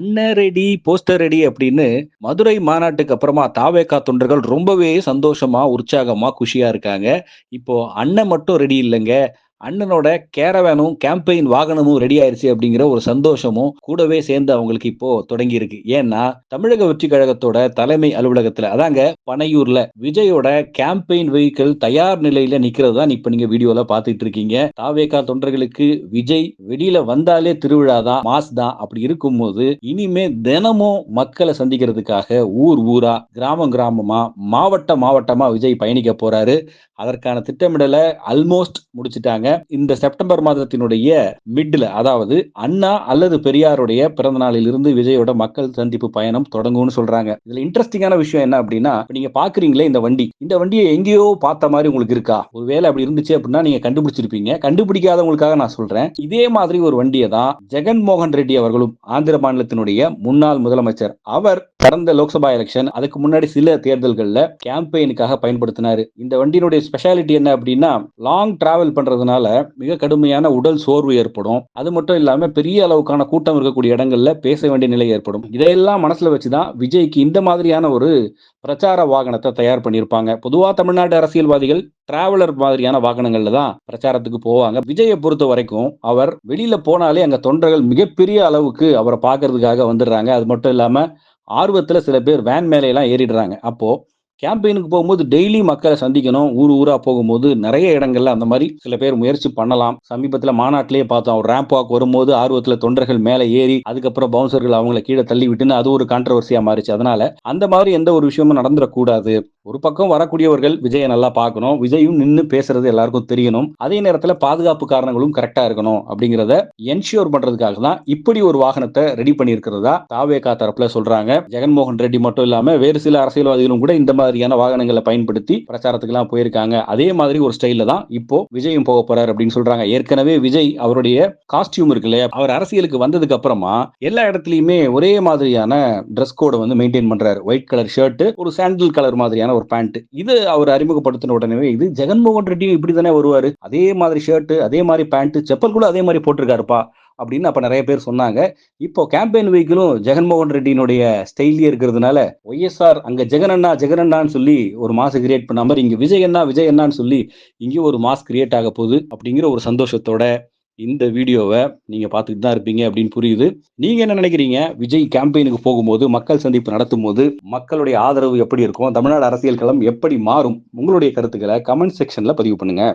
அண்ணன் ready poster ready அப்படின்னு மதுரை மாநாட்டுக்கு அப்புறமா தாவேக்கா தொண்டர்கள் ரொம்பவே சந்தோஷமா உற்சாகமா குஷியா இருக்காங்க. இப்போ அண்ணன் மட்டும் ரெடி இல்லைங்க. அண்ணனோட கேரவேனும் கேம்பெயின் வாகனமும் ரெடி ஆயிருச்சு அப்படிங்கிற ஒரு சந்தோஷமும் கூடவே சேர்ந்து அவங்களுக்கு இப்போ தொடங்கி இருக்கு ஏன்னா தமிழக வெற்றி கழகத்தோட தலைமை அலுவலகத்துல அதாங்க பனையூர்ல விஜயோட கேம்பெயின் வெஹிக்கிள் தயார் நிலையில நிக்கிறது தான் இப்ப நீங்க வீடியோல பாத்துட்டு இருக்கீங்க தாவேகா தொண்டர்களுக்கு விஜய் வெளியில வந்தாலே திருவிழா தான் மாஸ் தான் அப்படி இருக்கும்போது இனிமே தினமும் மக்களை சந்திக்கிறதுக்காக ஊர் ஊரா கிராமம் கிராமமா மாவட்ட மாவட்டமா விஜய் பயணிக்க போறாரு. அதற்கான திட்டமிடலை ஆல்மோஸ்ட் முடிச்சிட்டாங்க. இந்த செப்டம்பர் மாதத்தினுடைய மிட்ல அதாவது அண்ணா அல்லது பெரியாருடைய பிறந்த நாளில் இருந்து விஜயோட மக்கள் சந்திப்பு பயணம் தொடங்கும்னு சொல்றாங்க. இதுல இன்ட்ரெஸ்டிங்கான விஷயம் என்ன அப்படின்னா நீங்க பாக்குறீங்களே இந்த வண்டி. இந்த வண்டியை எங்கேயோ பார்த்த மாதிரி உங்களுக்கு இருக்கா? ஒருவேளை அப்படி இருந்துச்சு அப்படின்னா நீங்க கண்டுபிடிச்சிருப்பீங்க. கண்டுபிடிக்காதவங்களுக்காக நான் சொல்றேன். இதே மாதிரி ஒரு வண்டியை தான் ஜெகன்மோகன் ரெட்டி அவர்களும் ஆந்திர மாநிலத்தினுடைய முன்னாள் முதலமைச்சர் அவர் கடந்த லோக்சபா எலெக்ஷன் அதுக்கு முன்னாடி சில தேர்தல்களில் கேம்பெயினுக்காக பயன்படுத்தினாரு. இந்த வண்டியினுடைய ஸ்பெஷாலிட்டி என்ன அப்படின்னா லாங் டிராவல் பண்றதுனால மிக கடுமையான உடல் சோர்வு ஏற்படும். அது மட்டும் இல்லாம பெரிய அளவுக்கான கூட்டம் இருக்கக்கூடிய இடங்கள்ல பேச வேண்டிய நிலை ஏற்படும். இதையெல்லாம் மனசுல வச்சுதான் விஜய்க்கு இந்த மாதிரியான ஒரு பிரச்சார வாகனத்தை தயார் பண்ணியிருப்பாங்க. பொதுவாக தமிழ்நாடு அரசியல்வாதிகள் டிராவலர் மாதிரியான வாகனங்கள்ல தான் பிரச்சாரத்துக்கு போவாங்க. விஜயை பொறுத்த வரைக்கும் அவர் வெளியில போனாலே அங்க தொண்டர்கள் மிகப்பெரிய அளவுக்கு அவரை பார்க்கறதுக்காக வந்துடுறாங்க. அது மட்டும் இல்லாம ஆர்வத்தில் சில பேர் வேன் மேலே எல்லாம் ஏறிடுறாங்க. அப்போது கேம்பெயினுக்கு போகும்போது டெய்லி மக்களை சந்திக்கணும். ஊர் ஊராக போகும்போது நிறைய இடங்கள்ல அந்த மாதிரி சில பேர் முயற்சி பண்ணலாம். சமீபத்தில் மாநாட்டிலேயே பார்த்தோம். ஒரு ரேம்ப் வாக் வரும்போது ஆர்வத்தில் தொண்டர்கள் மேலே ஏறி அதுக்கப்புறம் பவுன்சர்கள் அவங்கள கீழே தள்ளி விட்டுன்னு அது ஒரு கான்ட்ரவர்சியாக மாறிச்சு. அதனால அந்த மாதிரி எந்த ஒரு விஷயமும் நடந்துடக்கூடாது. ஒரு பக்கம் வரக்கூடியவர்கள் விஜயை நல்லா பார்க்கணும். விஜயும் நின்று பேசுறது எல்லாருக்கும் தெரியணும். அதே நேரத்தில் பாதுகாப்பு காரணங்களும் கரெக்டா இருக்கணும் அப்படிங்கிறத என்ஷியோர் பண்றதுக்காக தான் இப்படி ஒரு வாகனத்தை ரெடி பண்ணியிருக்கிறதா தாவேகா தரப்புல சொல்றாங்க. ஜெகன்மோகன் ரெட்டி மட்டும் இல்லாம வேறு சில அரசியல்வாதிகளும் கூட இந்த மாதிரியான வாகனங்களை பயன்படுத்தி பிரச்சாரத்துக்கெல்லாம் போயிருக்காங்க. அதே மாதிரி ஒரு ஸ்டைல தான் இப்போ விஜயும் போக போறாரு அப்படின்னு சொல்றாங்க. ஏற்கனவே விஜய் அவருடைய காஸ்டியூம் இருக்கு இல்லையா? அவர் அரசியலுக்கு வந்ததுக்கு அப்புறமா எல்லா இடத்துலயுமே ஒரே மாதிரியான ட்ரெஸ் கோடை வந்து மெயின்டைன் பண்றாரு. ஒயிட் கலர் ஷர்ட் ஒரு சாண்டில் கலர் மாதிரியான ஒரு பேண்ட் இது அவர் அறிமுகப்படுத்தின உடனே இது ஜெகன்மோகன் ரெட்டியும் இப்படி தானே வருவாரு. அதே மாதிரி ஷர்ட் அதே மாதிரி பேண்ட் செப்பல் கூட அதே மாதிரி போட்டிருக்காருப்பா அப்படின்னு அப்ப நிறைய பேர் சொன்னாங்க. இப்போ கேம்பெயின் வெஹிக்கிளும் ஜெகன்மோகன் ரெட்டியினுடைய ஸ்டைலே இருக்கிறதுனால ஒய்எஸ்ஆர் அங்க ஜெகனண்ணா ஜெகனண்ணான்னு சொல்லி ஒரு மாஸ் கிரியேட் பண்ண மாதிரி இங்க விஜய் அண்ணா விஜய் அண்ணான்னு சொல்லி இங்கேயும் ஒரு மாஸ் கிரியேட் ஆக போகுது அப்படிங்கிற ஒரு சந்தோஷத்தோட இந்த வீடியோவை நீங்கள் பார்த்துட்டு தான் இருப்பீங்க அப்படின்னு புரியுது. நீங்கள் என்ன நினைக்கிறீங்க? விஜய் கேம்பெயினுக்கு போகும்போது மக்கள் சந்திப்பு நடத்தும் போது மக்களுடைய ஆதரவு எப்படி இருக்கும்? தமிழ்நாடு அரசியல் களம் எப்படி மாறும்? உங்களுடைய கருத்துக்களை கமெண்ட் செக்ஷனில் பதிவு பண்ணுங்கள்